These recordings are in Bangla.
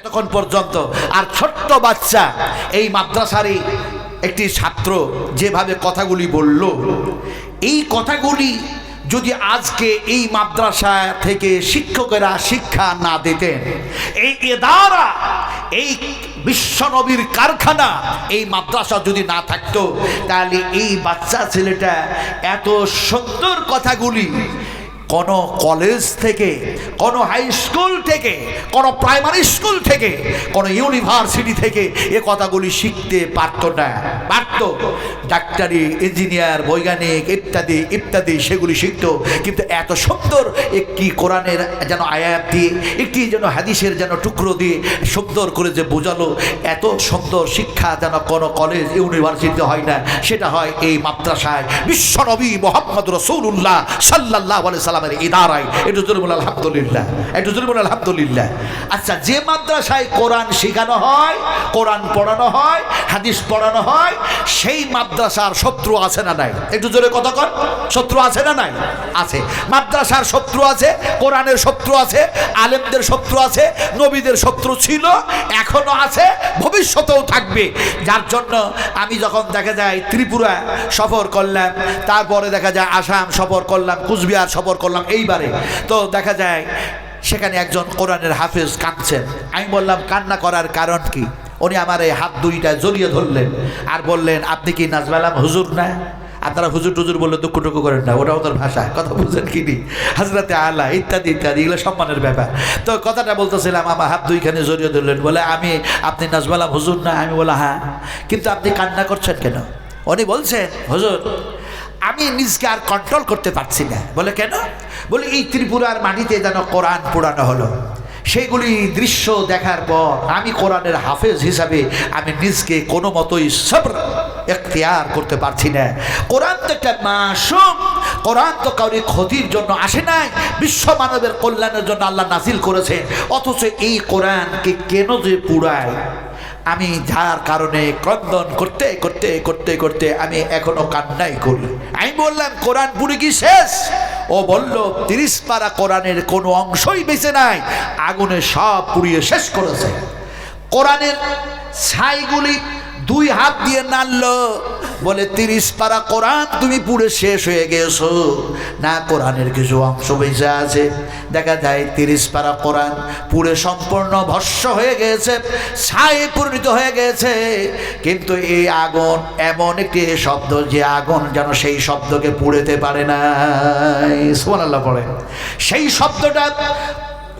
এতক্ষণ পর্যন্ত, আর ছোট্ট বাচ্চা, এই মাদ্রাসারই একটি ছাত্র যেভাবে কথাগুলি বলল, এই কথাগুলি যদি আজকে এই মাদ্রাসা থেকে শিক্ষকেরা শিক্ষা না দিতেন, এই এদারা এই বিশ্বনবীর কারখানা, এই মাদ্রাসা যদি না থাকতো, তাহলে এই বাচ্চা ছেলেটা এত সুন্দর কথাগুলি কোনো কলেজ থেকে, কোনো হাই স্কুল থেকে, কোনো প্রাইমারি স্কুল থেকে, কোনো ইউনিভার্সিটি থেকে এ কথাগুলি শিখতে পারতো না। পারত। ডাক্তারি ইঞ্জিনিয়ার বৈজ্ঞানিক ইত্যাদি ইত্যাদি সেগুলি শিখতো। কিন্তু এত সুন্দর একটি কোরআনের যেন আয়াত দিয়ে, একটি যেন হাদিসের যেন টুকরো দিয়ে সুন্দর করে যে বোঝালো, এত সুন্দর শিক্ষা যেন কোনো কলেজ ইউনিভার্সিটিতে হয় না। সেটা হয় এই মাদ্রাসায়। বিশ্বনবী মোহাম্মদ রসৌল্লাহ সাল্লাহ সাল্লামের ইদারায়। একটু জোরে বলে আলহামদুলিল্লাহ। একটু জোরে বলে আলহামদুলিল্লাহ। আচ্ছা যে মাদ্রাসায় কোরআন শেখানো হয়, কোরআন পড়ানো হয়, হাদিস পড়ানো হয়, সেই মাদ্রাসার শত্রু আছে না নাই? একটু জোরে কথা কর শত্রু আছে না নাই? আছে। মাদ্রাসার শত্রু আছে, কোরআনের শত্রু আছে, আলেমদের শত্রু আছে, নবীদের শত্রু ছিল, এখনও আছে, ভবিষ্যতেও থাকবে। যার জন্য আমি যখন দেখা যায় ত্রিপুরা সফর করলাম, তারপরে দেখা যায় আসাম সফর করলাম, কুচবিহার সফর করলাম এইবারে। তো দেখা যায়, সেখানে একজন কোরআনের হাফেজ কাঁদছেন। আমি বললাম, কান্না করার কারণ কি? উনি আমার এই হাত দুইটা জড়িয়ে ধরলেন আর বললেন, আপনি কি নাজবালাম হুজুর না? আপনারা হুজুর টুজুর বললে দুঃখ টুকু করেন না ওটা ওদের ভাষা, কথা বুঝেন কি নি? হাজরাতে আল্লাহ ইত্যাদি ইত্যাদি, এগুলো সম্মানের ব্যাপার। তো কথাটা বলতেছিলাম, আমার হাত দুইখানে জড়িয়ে ধরলেন, বলে, আমি, আপনি নাজবালাম হুজুর না? আমি বলা হ্যাঁ। কিন্তু আপনি কান্না করছেন কেন? উনি বলছেন, হুজুর আমি নিজকে আর কন্ট্রোল করতে পারছি না। বলে কেন? বলে, এই ত্রিপুরার মাটিতে যেন কোরআন পোড়ানো হলো। সেইগুলি দৃশ্য দেখার পর আমি কোরআনের হাফেজ হিসাবে আমি নিজকে কোনো মতোই সব এখতিয়ার করতে পারছি না। কোরআন তো একটা মাসুম, কোরআন তো কাউরি ক্ষতির জন্য আসে নাই। বিশ্ব মানবের কল্যাণের জন্য আল্লাহ নাজিল করেছে। অথচ এই কোরআনকে কেন যে পুরায় আমি যার কারণে ক্রন্দন করতে করতে করতে করতে আমি এখনও কান্নাই করি। আমি বললাম, কোরআন পুরি কি শেষ? ও বলল, তিরিশ পারা কোরআনের কোনো অংশই বেঁচে নাই, আগুনে সব পুড়িয়ে শেষ করেছে। কোরআনের ছাইগুলি দুই হাত দিয়ে নাড়লো। বলে, তিরিশ পারা কোরআন তুমি পুড়ে শেষ হয়ে গেছো। না, কোরআনের কিছু অংশ বেঁচে আছে। দেখা যায়, তিরিশ পারা কোরআন পুড়ে সম্পূর্ণ ভস্য হয়ে গেছে, ছাই পরিণত হয়ে গেছে। কিন্তু এই আগুন এমন একটি শব্দ, যে আগুন যেন সেই শব্দকে পুড়েতে পারে না সুমান পড়ে। সেই শব্দটা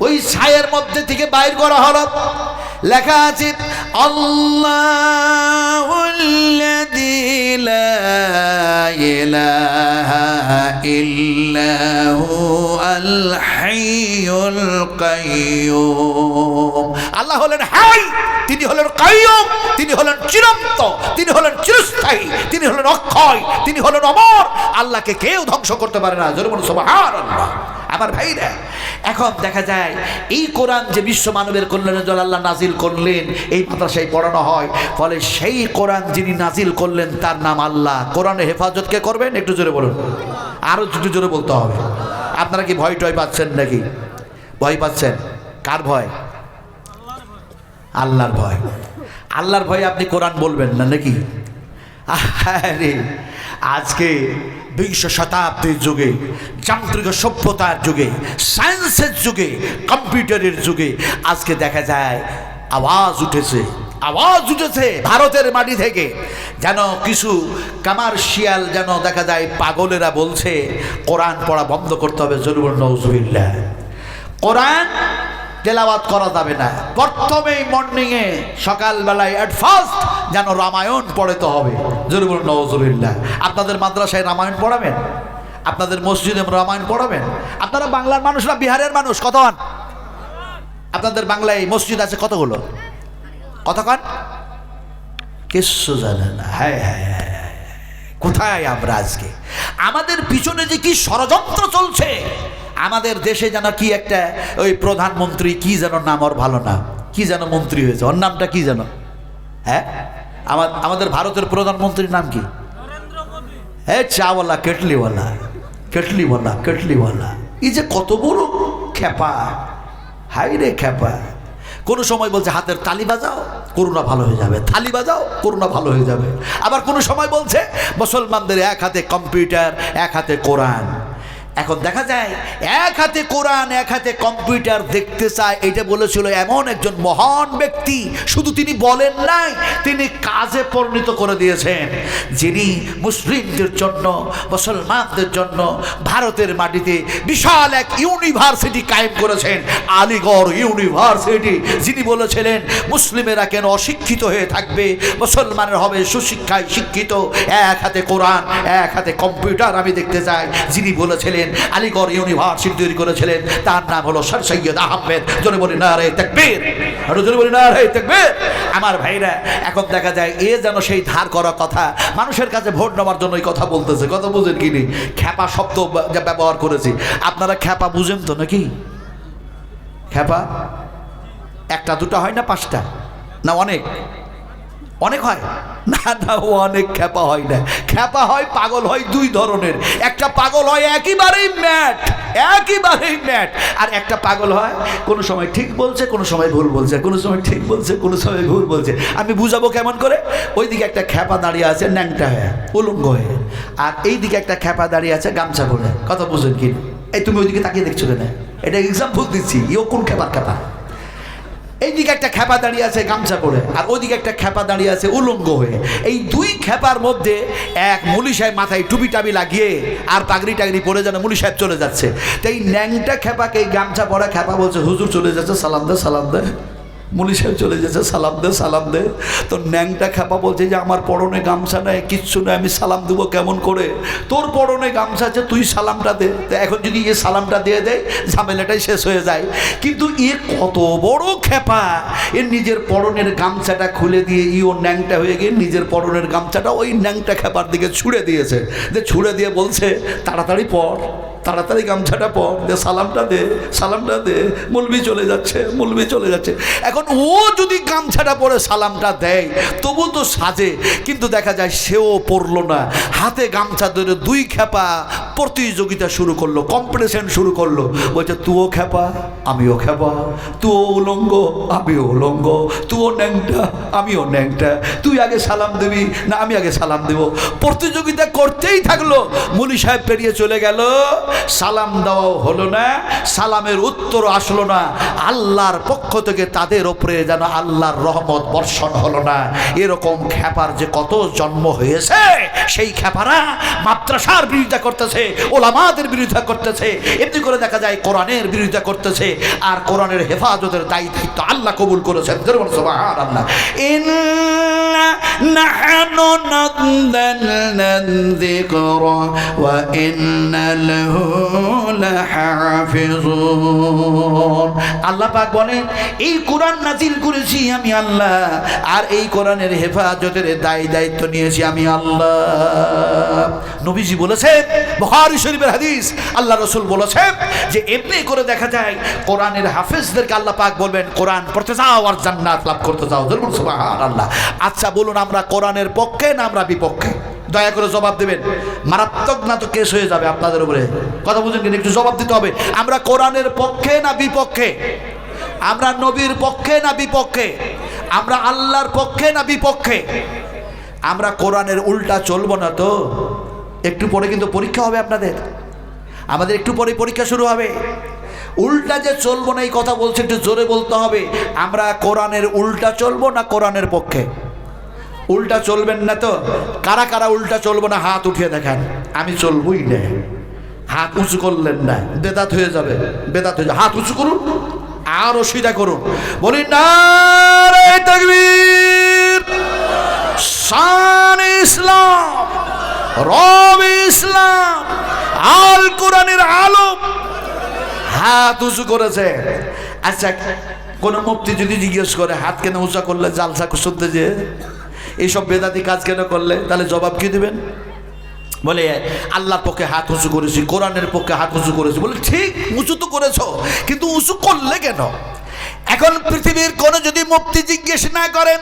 ওই ছায়ের মধ্যে থেকে বাইর করা হলো। লেখা আছে আল্লাহ আল্লাহ হলেন হাই, তিনি হলেন কাইয়ুম, তিনি হলেন চিরন্ত, তিনি হলেন চিরস্থায়ী, তিনি হলেন অক্ষয়, তিনি হলেন অমর। আল্লাহকে কেউ ধ্বংস করতে পারে না। জোরে বলুন, সুবহানাল্লাহ। আমার ভাইরা, এখন দেখা যায় এই কোরআন যে বিশ্ব মানবের কল্যাণের জন্য আল্লাহ নাজিল করলেন, এই মাদ্রাসায় পড়ানো হয়। ফলে সেই কোরআন যিনি নাজিল করলেন, তার নাম আল্লাহ। কোরআনের হেফাজতকে করবেন? একটু জোরে বলুন। আরও একটু জোরে বলতে হবে। আপনারা কি ভয় টয় পাচ্ছেন নাকি? ভয় পাচ্ছেন? কার ভয়? আল্লাহর ভয়। আল্লাহর ভয়ে আপনি কোরআন বলবেন না নাকি? আরে আজকে বিংশ শতাব্দীর যুগে, যান্ত্রিক সভ্যতার যুগে সায়েন্সের যুগে কম্পিউটারের যুগে, আজকে দেখা যায় আওয়াজ উঠেছে আওয়াজ উঠেছে ভারতের মাটি থেকে। যেন কিছু কমার্শিয়াল যেন দেখা যায় পাগলেরা বলছে, কোরআন পড়া বন্ধ করতে হবে জরুর নজরুল্লাহ কোরআন তেলাওয়াত করা যাবে না। প্রথমেই মর্নিংয়ে সকালবেলায় অ্যাট ফার্স্ট যেন রামায়ণ পড়তে হবে। জরুর নজরুল্লাহ আপনাদের মাদ্রাসায় রামায়ণ পড়াবেন? আপনাদের মসজিদে রামায়ণ পড়াবেন? আপনারা বাংলার মানুষরা বিহারের মানুষ কতক্ষণ আপনাদের বাংলায় মসজিদ আছে কতগুলো? কতক্ষণ কিচ্ছু জানে না। হ্যাঁ হ্যাঁ। কোথায় আমরা আজকে? আমাদের পিছনে যে কি ষড়যন্ত্র চলছে আমাদের দেশে যেন কি একটা ওই প্রধানমন্ত্রী কি যেন নাম ওর ভালো না কি যেন মন্ত্রী হয়েছে ওর নামটা কি যেন? হ্যাঁ? আমার আমাদের ভারতের প্রধানমন্ত্রীর নাম কি? হ্যাঁ চাওয়ালা কেটলিওয়ালা কেটলিওয়ালা কেটলিওয়ালা। এই যে কত বড় খেপা হাই রে খেপা কোনো সময় বলছে হাতের তালি বাজাও করোনা ভালো হয়ে যাবে। থালি বাজাও করোনা ভালো হয়ে যাবে। আবার কোনো সময় বলছে মুসলমানদের এক হাতে কম্পিউটার এক হাতে কোরআন। এখন দেখা যায়, এক হাতে কোরআন, এক হাতে কম্পিউটার দেখতে চায়। এটা বলেছিল এমন একজন মহান ব্যক্তি, শুধু তিনি বলেন নাই, তিনি কাজে পরিণত করে দিয়েছেন। যিনি মুসলিমদের জন্য, মুসলমানদের জন্য ভারতের মাটিতে বিশাল এক ইউনিভার্সিটি কায়েম করেছেন, আলিগড় ইউনিভার্সিটি। যিনি বলেছিলেন, মুসলিমেরা কেন অশিক্ষিত হয়ে থাকবে? মুসলমানের হবে সুশিক্ষায় শিক্ষিত। এক হাতে কোরআন, এক হাতে কম্পিউটার আমি দেখতে চাই। যিনি বলেছিলেন আলিগড় ইউনিভার্সিটি তৈরি করেছিলেন। তার নাম হলো সর সৈয়দ আহমেদ। জনে বলি না রে তেকবীর। আর জনে বলি না রে তেকবীর। আমার ভাইরা, এখন দেখা যায় এ যেন সেই ধার করা কথা। মানুষের কাছে ভোট নেওয়ার জন্য এই কথা বলতেছে। কথা বুঝেন কি নেই খ্যাপা শব্দ ব্যবহার করেছি। আপনারা খ্যাপা বুঝেন তো নাকি? খ্যাপা? একটা, দুটো হয় না পাঁচটা? না অনেক? অনেক হয়? না না, ও অনেক খ্যাপা হয় না। খ্যাপা হয়, পাগল হয় দুই ধরনের। একটা পাগল হয় একেবারেই ম্যাট একেবারেই ম্যাট। আর একটা পাগল হয়, কোনো সময় ঠিক বলছে, কোনো সময় ভুল বলছে, কোনো সময় ঠিক বলছে, কোনো সময় ভুল বলছে। আমি বুঝাবো কেমন করে? ওইদিকে একটা খ্যাপা দাঁড়িয়ে আছে, ন্যাংটা হয়ে, উলঙ্গ হয়ে। আর এইদিকে একটা খ্যাপা দাঁড়িয়ে আছে, গামছা পরে। কথা বুঝেন কি এই তুমি ওইদিকে তাকিয়ে দেখছ কেন? এটা এক্সাম্পল দিচ্ছি। ইও কোন খ্যাপার খ্যাপা? এইদিকে একটা খ্যাপা দাঁড়িয়ে আছে গামছা পরে, আর ওইদিকে একটা খ্যাপা দাঁড়িয়ে আছে উলঙ্গ হয়ে। এই দুই খ্যাপার মধ্যে এক মুলি সাহেব মাথায় টুপি টাবি লাগিয়ে আর পাগড়ি টাগড়ি পরে যেন মুলি সাহেব চলে যাচ্ছে। তো এই ন্যাংটা খ্যাপাকে এই গামছা পরা খ্যাপা বলছে, হুজুর চলে যাচ্ছে, সালাম দে সালাম দে। সাহেব চলে যাচ্ছে সালাম দে সালাম দে। তো ন্যাংটা খ্যাপা বলছে যে, আমার পরনে গামছা নেই, কিচ্ছু নেই, আমি সালাম দেবো কেমন করে? তোর পরনে গামছা আছে, তুই সালামটা দে। তো এখন যদি এ সালামটা দিয়ে দেয়, ঝামেলাটাই শেষ হয়ে যায়। কিন্তু এ কত বড় খেপা এর নিজের পরনের গামছাটা খুলে দিয়ে ই ও ন্যাংটা হয়ে গিয়ে নিজের পরনের গামছাটা ওই ন্যাংটা খেপার দিকে ছুঁড়ে দিয়েছে। যে ছুঁড়ে দিয়ে বলছে, তাড়াতাড়ি পর। তাড়াতাড়ি গামছাটা পর, দে, সালামটা দে সালামটা দে। মুলবি চলে যাচ্ছে, মুলবি চলে যাচ্ছে। এখন ও যদি গামছাটা পরে সালামটা দেয় তবু তো সাজে, কিন্তু দেখা যায় সেও পড়ল না। হাতে গামছা ধরে দুই খেপা প্রতিযোগিতা শুরু করল কম্পিটিশন শুরু করল। বলছে তুও খেপা, আমিও খেপা। তুও উলঙ্গ, আমিও উলঙ্গ। তুও ন্যাংটা, আমিও ন্যাংটা। তুই আগে সালাম দিবি, না আমি আগে সালাম দেব। প্রতিযোগিতা করতেই থাকল। মুলি সাহেব পেরিয়ে চলে গেল। সালাম দেওয়াও হলো না, সালামের উত্তর আসলো না। আল্লাহর পক্ষ থেকে তাদের ওপরে যেন আল্লাহর রহমত বর্ষণ হলো না। এরকম খ্যাপার যে কত জন্ম হয়েছে, সেই খ্যাপারা মাদ্রাসার বিরোধিতা করতেছে, ওলামাদের বিরোধিতা করতেছে। এমনি করে দেখা যায় কোরআনের বিরোধিতা করতেছে, আর কোরআনের হেফাজতের দায়িত্ব আল্লাহ কবুল করেছেন। আল্লাহ লাহু লাহাফিজুন আল্লাহ পাক বলেন, এই কোরআন নাজিল করেছি আমি আল্লাহ, আর এই কোরআনের হেফাজতের দায় দায়িত্ব নিয়েছি আমি আল্লাহ। নবীজি বলেছেন, বুখারী শরীফের হাদিস, আল্লাহ রসুল বলেছেন যে এমনি করে দেখা যায়, কোরআনের হাফেজদেরকে আল্লাহ পাক বলবেন, কোরআন পড়তে যাও আর জান্নাত লাভ করতে যাও। আল্লাহ আচ্ছা বলুন আমরা কোরআনের পক্ষে না আমরা বিপক্ষে? দয়া করে জবাব দেবেন। মারাত্মক না তো কেস হয়ে যাবে আপনাদের উপরে। কথা বুঝেন কিনা? একটু জবাব দিতে হবে। আমরা কোরআনের পক্ষে না বিপক্ষে? আমরা নবীর পক্ষে না বিপক্ষে? আমরা আল্লাহর পক্ষে না বিপক্ষে? আমরা কোরআনের উল্টা চলবো না তো? একটু পরে কিন্তু পরীক্ষা হবে আপনাদের। আমাদের একটু পরে পরীক্ষা শুরু হবে। উল্টা যে চলবো না, এই কথা বলছে, একটু জোরে বলতে হবে। আমরা কোরআনের উল্টা চলবো না কোরআনের পক্ষে? উল্টা চলবেন না তো। কারা কারা উল্টা চলবো না, হাত উঠিয়ে দেখেন। আমি চলবই না। হাত উঁচু করলেন না। বেদাত হয়ে যাবে। বেদাত হয়ে যাবে। হাত উঁচু করুন, আর অসুবিধা করুন। বলি না শান ইসলাম, রব ইসলাম, আল কোরআনের আলম। হাত উঁচু করেছে। আচ্ছা কোন মুক্তি যদি জিজ্ঞেস করে, হাত কেন উঁচা করলে, জালসা শুনতে যে? এইসব বেদাতি কাজ কেন করলে? তাহলে জবাব কি দেবেন? বলে, আল্লাহর পক্ষে হাত উঁচু করেছি, কোরআনের পক্ষে হাত উঁচু করেছি। বলে, ঠিক, উঁচু তো করেছ, কিন্তু উঁচু করলে কেন? এখন পৃথিবীর কোনো যদি মুক্তি জিজ্ঞেস না করেন,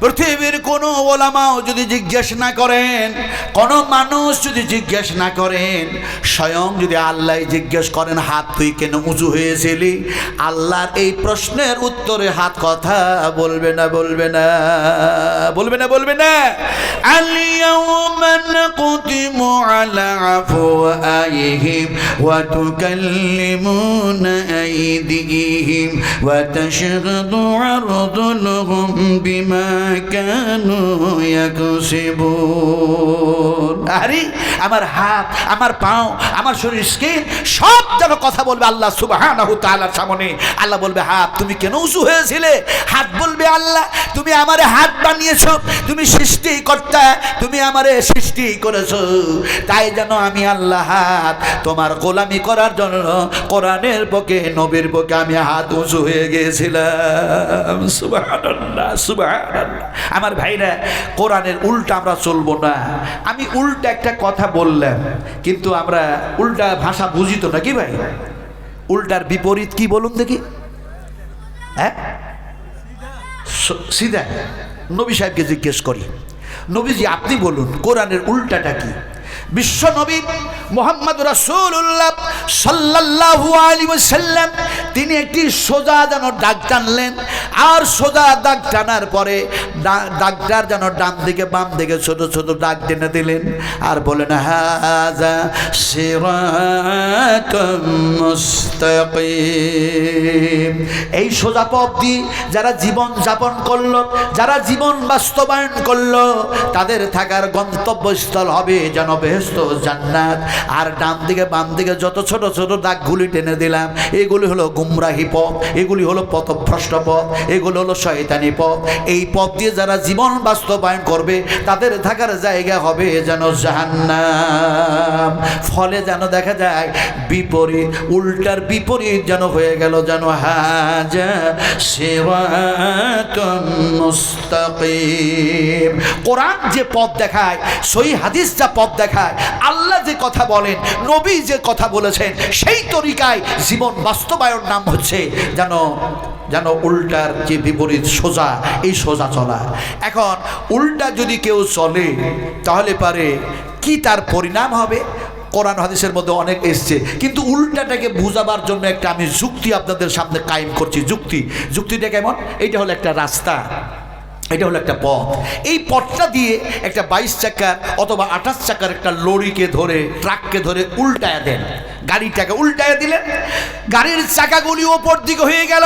পৃথিবীর কোনো ওলামাও যদি জিজ্ঞেস না করেন, কোনো মানুষ যদি জিজ্ঞেস না করেন, স্বয়ং যদি আল্লাহ জিজ্ঞেস করেন, হাত তুই কেন উঁচু হয়েছিলি? আল্লাহর এই প্রশ্নের উত্তরে হাত কথা বলবে না বলবে না বলবে না বলবে না। আলিয়া نختم على أفواههم وتكلمون أيديهم وتشهد أرجلهم بما كانوا يكسبون আরে আমার হাত আমার পাও আমার শরীর স্কিন সব যেন কথা বলবে আল্লাহ সুবহানাহু তাআলার সামনে আল্লাহ বলবে হাত তুমি কেন উঁচু হয়েছিলে হাত বলবে আল্লাহ তুমি আমারে হাত বানিয়েছো তুমি সৃষ্টি কর্তা তুমি আমারে সৃষ্টি করেছো তাই যেন আমি আল্লাহ হাত তোমার গোলামি করার জন্য কোরআনের পক্ষে নবীর পক্ষে আমি হাত উঁচু হয়ে গিয়েছিলাম সুবহানাল্লাহ আমার ভাইরা, কোরআনের উল্টা আমরা চলবো না। আমি উল্টা একটা কথা বললাম, কিন্তু আমরা উল্টা ভাষা বুঝিত তো নাকি ভাই? উল্টার বিপরীত কি বলুন দেখি? হ্যাঁ? সিধা, নবী সাহেবকে জিজ্ঞেস করি, নবীজি, আপনি বলুন, কোরআনের উল্টাটা কি? বিশ্ব নবী মোহাম্মদ রাসূলুল্লাহ সাল্লাল্লাহু আলাইহি ওয়াসাল্লাম, তিনি একটি সোজা যেন ডাক টানলেন। আর সোজা ডাক টানার পরে ডা- দাগটার যেন ডান দিকে, বাম দিকে ছোট ছোট ডাক টেনে দিলেন আর বলেন হাজা এই সোজা পথ যারা জীবন যাপন করল, যারা জীবন বাস্তবায়ন করল, তাদের থাকার গন্তব্যস্থল হবে যেন বেহেস্ত জান্নাত। আর ডান দিকে, বাম দিকে যত ছোট ছোট দাগগুলি টেনে দিলাম, এগুলি হলো গুমরাহি পথ, এগুলি হলো পথভ্রষ্ট পথ, এগুলো হলো শয়তানি পথ। এই পথ দিয়ে যারা জীবন বাস্তবায়ন করবে, তাদের থাকার জায়গা হবে যেন জাহান্নাম। ফলে যেন দেখা যায়, বিপরীত, উল্টার বিপরীত যেন হয়ে গেল যেন হাজা সেবা কোরআন যে পথ দেখায়, সই হাদিস যা পথ দেখায় আল্লাহ যে কথা বলেন, নবী যে কথা বলেছেন, সেই তরিকায় জীবন বাস্তবায়ন নাম হচ্ছে যেন যেন উল্টার যে বিপরীত সোজা, এই সোজা চলা। এখন উল্টা যদি কেউ চলে, তাহলে পারে কি তার পরিণাম হবে? কোরআন হাদিসের মধ্যে অনেক এসছে। কিন্তু উল্টাটাকে বুঝাবার জন্য একটা আমি যুক্তি আপনাদের সামনে কায়েম করছি। যুক্তি, যুক্তিটা কেমন? এটা হলো একটা রাস্তা। এটা হলো একটা পথ। এই পথটা দিয়ে একটা বাইশ চাকার অথবা আঠাশ চাকার একটা লরিকে ধরে, ট্রাককে ধরে উল্টায়া দেন। গাড়িটাকে উল্টায়া দিলেন গাড়ির চাকাগুলি ওপর দিকে হয়ে গেল,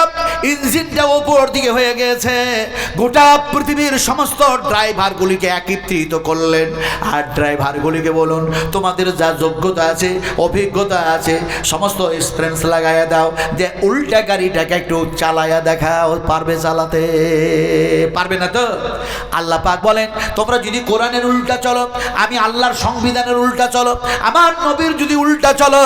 ইঞ্জিনটা ওপর দিকে হয়ে গেছে। গোটা পৃথিবীর সমস্ত ড্রাইভারগুলিকে একত্রিত করলেন। আর ড্রাইভারগুলিকে বলুন, তোমাদের যা যোগ্যতা আছে, অভিজ্ঞতা আছে, সমস্ত এক্সপিরিয়েন্স লাগাইয়া দাও, যে উল্টা গাড়িটাকে একটু চালাইয়া দেখাও, পারবে চালাতে? পারবে না তো? আল্লাহ পাক বলেন, তোমরা যদি কোরআনের উল্টা চলো, আমি আল্লাহর সংবিধানের উল্টা চলো, আমার নবীর যদি উল্টা চলো,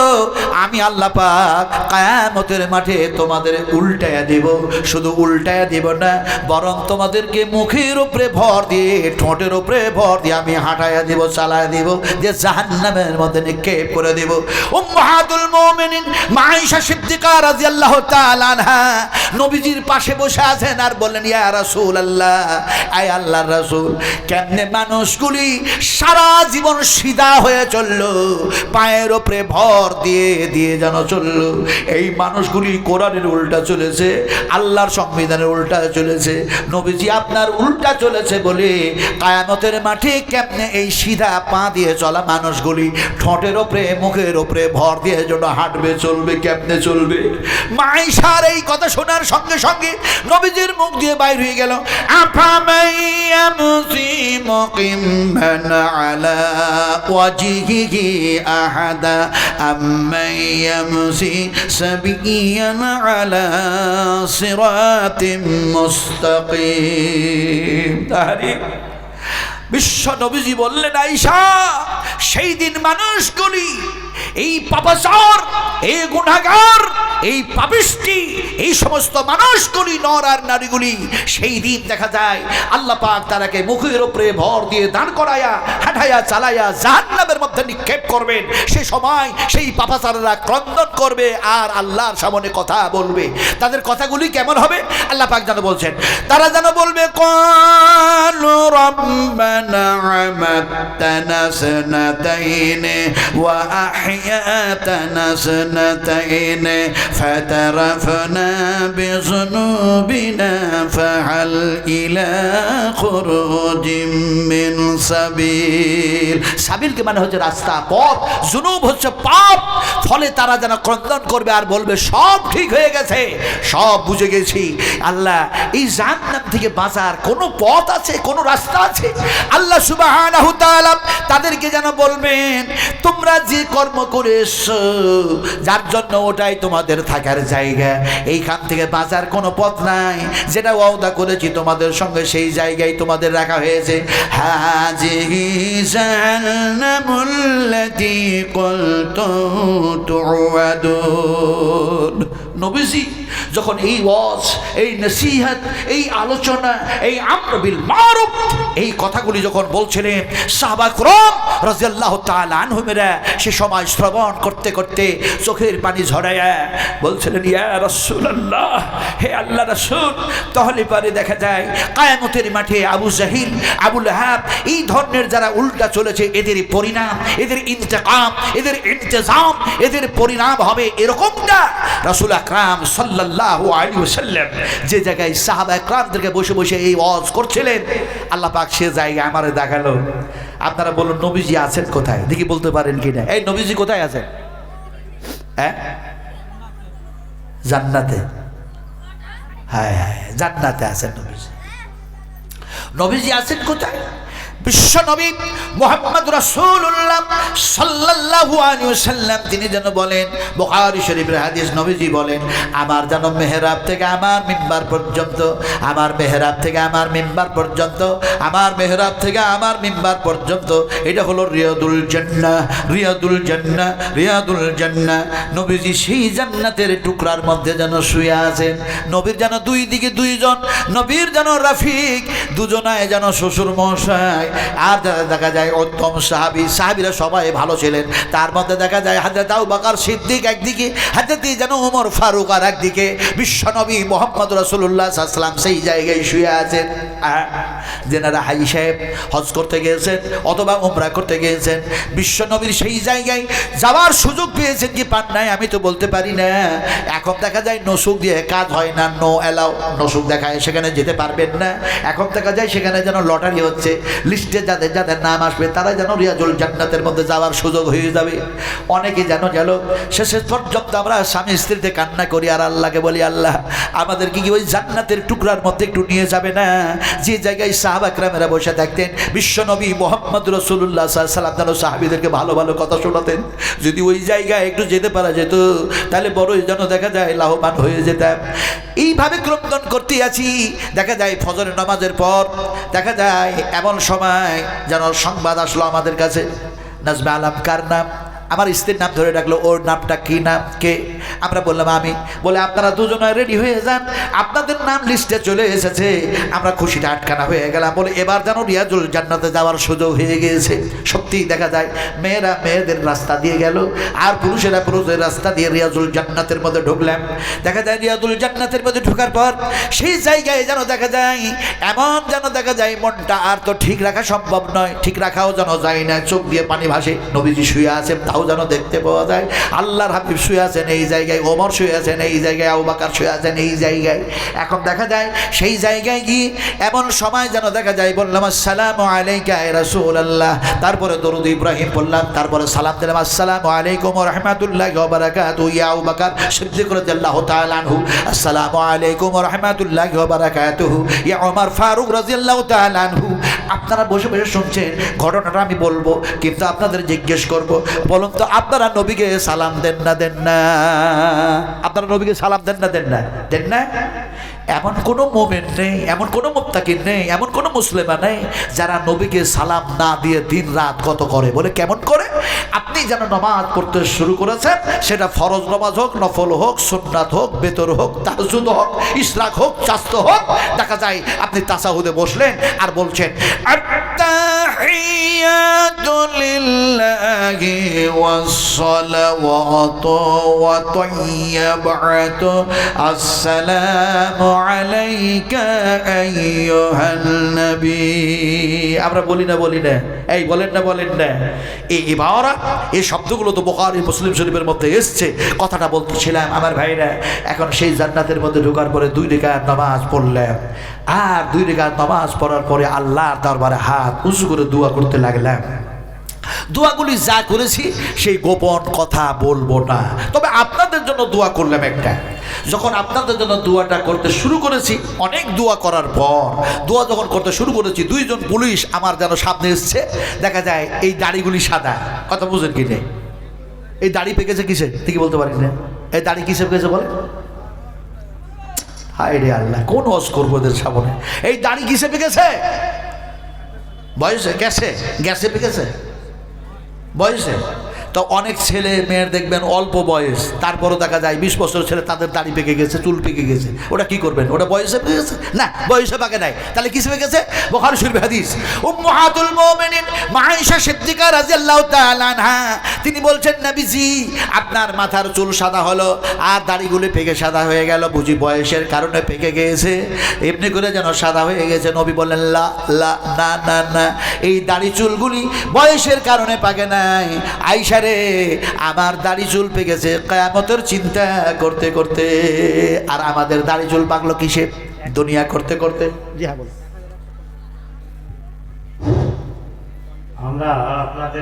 আমি আল্লাহ পাক কায়ামতের মাঠে তোমাদের উল্টায়া দেব। শুধু উল্টায়া দেব না, বরং তোমাদেরকে মুখের উপরে ভর দিয়ে, ঠোঁটের উপরে ভর দিয়ে আমি হাঁটাইয়া দেব, চালায়া দেব যে জাহান্নামের মধ্যে নিক্ষেপ করে দেব। উম্মাহাতুল মুমিনিন মাইশা সিদ্দিকা রাদিয়াল্লাহু তাআলা আনহা নবীজির পাশে বসে আছেন আর বললেন, ইয়া রাসূলুল্লাহ, আয় আল্লাহর রাসূল, কেমনে মানুষগুলি সারা জীবন সিধা হয়ে চলল, পায়ের ওপরে ভর দিয়ে দিয়ে যেন চলল এই মানুষগুলি কোরআনের উল্টা চলেছে, আল্লাহর সংবিধানের উল্টা চলেছে, নবীজি আপনার উল্টা চলেছে বলে কায়ামতের মাঠে কেমনে এই সিধা পা দিয়ে চলা মানুষগুলি ঠোঁটের ওপরে, মুখের ওপরে ভর দিয়ে জন্য হাঁটবে, চলবে, কেমনে চলবে? মাইশার এই কথা শোনার সঙ্গে সঙ্গে নবীজির মুখ দিয়ে বাইর হয়ে গেল আহাদা আম্মাইয়ামসি على صراط مستقيم। আরে বিশ্ব নবীজি বললেন আইসা সেই দিন মানুষগুলি, এই পাপাচার, এই গুণাগার এই পাপিষ্টি এই সমস্ত মানুষগুলি নর আর নারীগুলি সেই দিন দেখা যায় আল্লাহ পাক তারাকে মুখের উপরে ভর দিয়ে দান করায়া হাঁটাইয়া চালাইয়া জাহান্নামের মধ্যে নিক্ষেপ করবেন সে সময় সেই পাপাচাররা ক্রন্দন করবে আর আল্লাহর সামনে কথা বলবে তাদের কথাগুলি কেমন হবে আল্লাহ পাক যেন বলছেন তারা যেন বলবে قالوا ربنا عمتنا سنتين وأحياتنا سنتين فاعترفنا بذنوبنا فهل إلى خروج من سبيل সাবিলকে মানে হচ্ছে রাস্তা পথ জুনুব হচ্ছে পাপ ফলে তারা যেন ক্রন্দন করবে আর বলবে সব ঠিক হয়ে গেছে সব বুঝে গেছি আল্লাহ এই জাহান্নাম থেকে বাঁচার কোনো পথ আছে কোনো রাস্তা আছে আল্লাহ সুবহানাহু তাআলা তাদেরকে যেন বলবেন তোমরা যে কর্ম করে এসছো যার জন্য ওটাই তোমাদের থাকার জায়গা। এইখান থেকে বাঁচার কোনো পথ নাই। যেটা ওয়াদা করেছি তোমাদের সঙ্গে, সেই জায়গায় তোমাদের রাখা হয়েছে। নবীজি যখন এই ওয়াজ, এই নসিহাত, এই আলোচনা, এই আমরবিল মারুফ, এই কথাগুলি যখন বলছিলেন সাহবাকরম রাজিয়াল্লাহ তালহমেরা সে সময় শ্রবণ করতে করতে চোখের পানি ঝরাইয়া বলছিলেন, ইয়া রসুল্লাহ হে আল্লাহ রসুল, তাহলে পরে দেখা যায়, কায়ামতের মাঠে আবু জাহিল আবুল হাব এই ধরনের যারা উল্টা চলেছে, এদের পরিণাম, এদের ইন্তকাম, এদের ইন্তজাম, এদের পরিণাম হবে এরকমটা। রসুল আকরাম সাল্লা ওয়াসাল্লাম। যে জায়গায় সাহাবা বসে বসে এই ওয়াজ করছিলেন, আল্লাহ পাক সে জায়গায় দেখাল। আপনারা বলুন, নবীজি আছেন কোথায়? দেখি বলতে পারেন কিনা। এই নবীজি কোথায় আছেন? হ্যাঁ? জান্নাতে। হ্যাঁ হ্যাঁ জান্নাতে আছেন নবীজি। নবীজি আছেন কোথায়? বিশ্ব নবী মোহাম্মদ রাসূলুল্লাহ সাল্লাল্লাহু আলাইহি ওয়াসাল্লাম, তিনি যেন বলেন, বুখারী শরীফের হাদিস নবীজি বলেন, আমার যেন মেহরাব থেকে আমার মিম্বার পর্যন্ত, আমার মেহরাব থেকে আমার মিম্বার পর্যন্ত, আমার মেহরাব থেকে আমার মিম্বার পর্যন্ত, এটা হলো রিয়াদুল জান্নাহ রিয়াদুল জান্নাহ রিয়াদুল জান্নাহ। নবীজি সেই জান্নাতের টুকরার মধ্যে যেন শুয়ে আছেন, নবীর যেন দুই দিকে দুইজন, নবীর যেন রাফিক, দুজনায় যেন শ্বশুর মশাই আর দেখা যায় উত্তম সাহাবি, সাহাবিরা সবাই ভালো ছিলেন। তার মধ্যে দেখা যায় হাজরত আবু বকর সিদ্দিক একদিকে, হাজরত যেন ওমর ফারুক আর একদিকে। বিশ্বনবী মোহাম্মদ রাসূলুল্লাহ সাল্লাম সেই জায়গায় শুয়ে আছেন। যেনারা হাই সাহেব হজ করতে গিয়েছেন অথবা উমরা করতে গিয়েছেন বিশ্বনবীর সেই জায়গায় যাওয়ার সুযোগ পেয়েছেন কি পান নাই আমি তো বলতে পারি না। এখন দেখা যায় নসুক দিয়ে কাজ হয় না, নো অ্যালাউ নসুক দেখায়, সেখানে যেতে পারবেন না। এখন দেখা যায় সেখানে যেন লটারি হচ্ছে, লিস্টে যাদের যাদের নাম আসবে তারা যেন রিয়াজুল জান্নাতের মধ্যে যাওয়ার সুযোগ হয়ে যাবে। অনেকে যেন গেল, শেষে পর্যন্ত আমরা স্বামী স্ত্রীতে কান্না করি আর আল্লাহকে বলি, আল্লাহ, আমাদের কি ওই জান্নাতের টুকরার মধ্যে একটু নিয়ে যাবে না? যে জায়গায় সাহাবাকরামেরা বসে থাকতেন বিশ্বনবী মোহাম্মদ রসুল্লাহ সাল্লাম যেন সাহাবিদেরকে ভালো ভালো কথা শোনাতেন। যদি ওই জায়গায় একটু যেতে পারা যেত, তাহলে বড়ই যেন দেখা যায় লাভবান হয়ে যেতাম। এইভাবে ক্রন্দন করতে আছি। দেখা যায় ফজরের নামাজের পর, দেখা যায় এমন সময় যেন সংবাদ আসলো আমাদের কাছে। নাজমে আলাপ কার নাম? আমার স্ত্রীর নাম ধরে ডাকলো, ওর নামটা কি নাম কে? আমরা বললাম, আমি। বলে, আপনারা দুজনে রেডি হয়ে যান। আপনাদের নাম লিস্টে চলে এসেছে। আমরা খুশিটা আটকানা হয়ে গেলাম। বলে, এবার যেন রিয়াজুল জান্নাতে যাওয়ার সুযোগ হয়ে গিয়েছে। সত্যি দেখা যায়, মেয়েরা মেয়েদের রাস্তা দিয়ে গেল আর পুরুষেরা পুরুষের রাস্তা দিয়ে রিয়াজুল জান্নাতের মধ্যে ঢুকলাম। দেখা যায়, রিয়াজুল জান্নাতের মধ্যে ঢোকার পর সেই জায়গায় যেন দেখা যায়, এমন যেন দেখা যায়, মনটা আর তো ঠিক রাখা সম্ভব নয়। ঠিক রাখাও যেন যায় না। চোখ দিয়ে পানি ভাসে। নবীজি শুয়ে আছে তাও যেন দেখতে পাওয়া যায়। আল্লাহর হাবিব শুয়ে আছেন এই জায়গায়, ওমর শুয়ে আছেন এই জায়গায় আউবাকার শুয়ে আছেন এই জায়গায়। এখন দেখা যায় সেই জায়গায় গিয়ে এমন সময় যেন দেখা যায়, বললাম, আসসালাম আলাইকা রাসূল আল্লাহ তারপরে দরুদ ইব্রাহিম বললাম তারপরে সালাম দিলাম, আসসালামু আলাইকুম রহমতুল্লাহ বারাকাতু ইয়া আউবাকার সিদ্দিক রাদিয়াল্লাহু তাআলা আনহু, আসসালামু আলাইকুম রহমতুল্লাহ বারাকাতুহু। ইয়া ওমর ফারুক রাদিয়াল্লাহু তাআলা আনহু, আপনারা বসে বসে শুনছেন, ঘটনাটা আমি বলব, কিন্তু আপনাদের জিজ্ঞেস করব। বলুন তো আপনারা নবীকে সালাম দেন না দেন না? আপনারা নবীকে সালাম দেন না দেন না? দেন না? এমন কোনো মোমেন্ট নেই, এমন কোনো মুক্তাকির নেই, এমন কোনো মুসলিমা নেই যারা নবীকে সালাম না দিয়ে দিন রাত কত করে? বলে কেমন করে? আপনি যেন নামাজ পড়তে শুরু করেছেন, সেটা ফরজ নমাজ হোক, নফল হোক, সুন্নাত হোক, বেতর হোক তাজুদ হোক ইসরাক হোক চাস্ত হোক, দেখা যায় আপনি তাসাহুদে বসলেন আর বলছেন التحيات لله والصلوات وطيبات السلام عليك أيها النبي আমরা বলি না বলি না এই বলেন না বলেন না এই ইবারা এই শব্দগুলো তো বোখারি মুসলিম শরীফের মধ্যে এসছে কথাটা বলতেছিলাম আমার ভাইরা এখন সেই জান্নাতের মধ্যে ঢোকার পরে দুই রেখার নামাজ পড়লাম আর দুই রেখার নামাজ পড়ার পরে আল্লাহর দরবারে হাত উঁচু করে দোয়া করতে লাগলাম। দোয়াগুলি যা করেছি, সেই গোপন কথা বলব না। তবে আপনাদের জন্য দোয়া করলাম একটা। যখন আপনাদের জন্য দোয়াটা করতে শুরু করেছি, অনেক দোয়া করার পর, দোয়া যখন করতে শুরু করেছি, দুইজন পুলিশ আমার যেন সামনে এসছে। দেখা যায়, এই দাড়িগুলি সাদা। কথা বুঝেন কি নেই? এই দাড়ি পেকেছে কিসে? ঠিকই বলতে পারি না। এই দাড়ি কিসে পেকেছে বলে হায় রে আল্লাহ, কোন হজ করব এদের সামনে? এই দাড়ি কিসে পেকেছে? বয়সে গ্যাসে গ্যাসে পেকেছে বয়সে তো অনেক ছেলে মেয়ের দেখবেন অল্প বয়স, তারপরও দেখা যায় বিশ বছর ছেলে তাদের দাড়ি পেকে গেছে, চুল পেকে গেছে। ওটা কি করবেন? ওটা বয়সে পেকে গেছে? না, বয়সে পাকে নাই। তাহলে কিসে পেকে গেছে? বোখারি শরীফ হাদিস। সিদ্দিকা তিনি বলছেন, নবীজি, আপনার মাথার চুল সাদা হলো, আর দাড়িগুলি পেকে সাদা হয়ে গেল, বুঝি বয়সের কারণে পেকে গিয়েছে এমনি করে যেন সাদা হয়ে গেছে, নবী বললেন, লা লা, না না না, এই দাড়ি চুলগুলি বয়সের কারণে পাকে নাই। আইসা রে আমার দাড়ি চুল পেকেছে। কয়ামতের চিন্তা করতে করতে আর আমাদের দাড়ি চুল পাকলো কিসে? দুনিয়া করতে করতে। জি হ্যাঁ আমরা আপনাদের